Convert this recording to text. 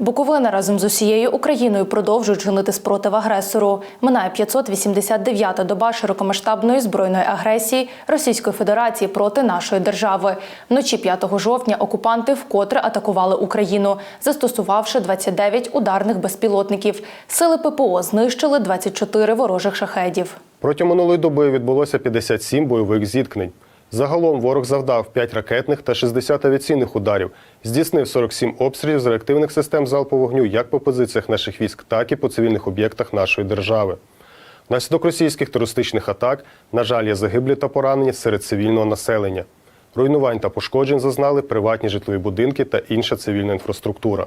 Буковина разом з усією Україною продовжують чинити спротив агресору. Минає 589-та доба широкомасштабної збройної агресії Російської Федерації проти нашої держави. Вночі 5 жовтня окупанти вкотре атакували Україну, застосувавши 29 ударних безпілотників. Сили ППО знищили 24 ворожих шахедів. Протягом минулої доби відбулося 57 бойових зіткнень. Загалом ворог завдав 5 ракетних та 60 авіаційних ударів, здійснив 47 обстрілів з реактивних систем залпового вогню як по позиціях наших військ, так і по цивільних об'єктах нашої держави. Внаслідок російських терористичних атак, на жаль, є загиблі та поранені серед цивільного населення. Руйнувань та пошкоджень зазнали приватні житлові будинки та інша цивільна інфраструктура.